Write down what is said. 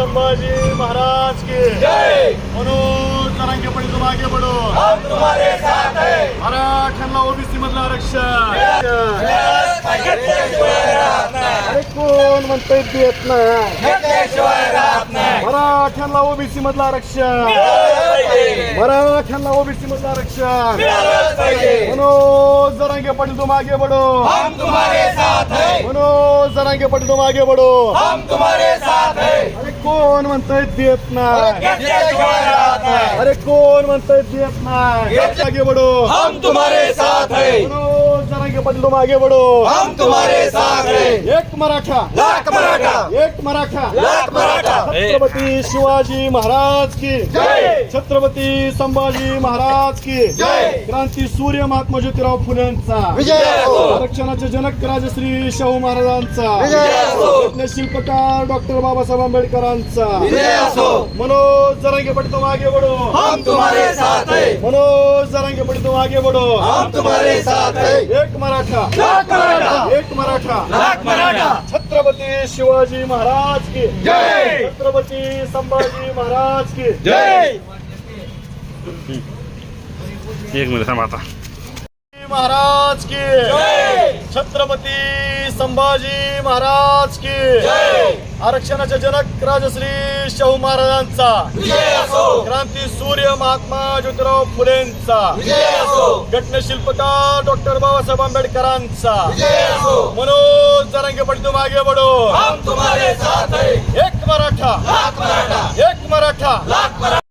संभाजी महाराज की। जय। मनोज जरांगे पडे तुम आगे बढ़ो। हम तुम्हारे साथ है। मराठ्यांना ओबीसी मधलं आरक्षण। कोण म्हणतंय देत नाही. मराठ्यांना ओबीसी मधलं आरक्षण. मराठ्यांना ओबीसी मधलं आरक्षण. मनोज जरांगे पडे तुम आगे है। मनोज जरांगे पडे तुम आगे हम तुम्हारे साथ कोण म्हणतोय देत नाही. नाही. अरे कोण म्हणतंय देत नाही. आगे बढ़ो हम तुम्हारे साथ है. तुम आगे बढ़ो हम तुम्हारे साथ है. एक मराठा. लाख मराठा. एक मराठा. लाख मराठा. छत्रपती शिवाजी महाराज की. जय. छत्रपती संभाजी महाराज की. जय. क्रांती सूर्य महात्मा ज्योतिराव फुलेंचा. विजय. आरक्षणाचे जनक राजश्री शाहू महाराजांचा. विजय शिल्पकार डॉक्टर बाबासाहेब आंबेडकरांचा. विजय असो. मनोज जरांगे पडे तुम आगे बढ़ो हम तुम्हारे साथ है। मनोज जरांगे पडे तुम आगे बढ़ो हम तुम्हारे साथ है। एक मराठा। लाख मराठा। एक मराठा। लाख मराठा। छत्रपती शिवाजी महाराज की। जय. छत्रपती संभाजी महाराज की। जय। एक मिनिट आता। महाराज की। जय। छत्रपती संभाजी महाराज की आरक्षणाचे जनक राजश्री शाहू महाराजांचा. क्रांती सूर्य महात्मा ज्योतिराव फुलेंचा. घटनशिल्पकार डॉक्टर बाबासाहेब आंबेडकरांचा. मनोज जरांगे पडे तुम्हारे साथ है। एक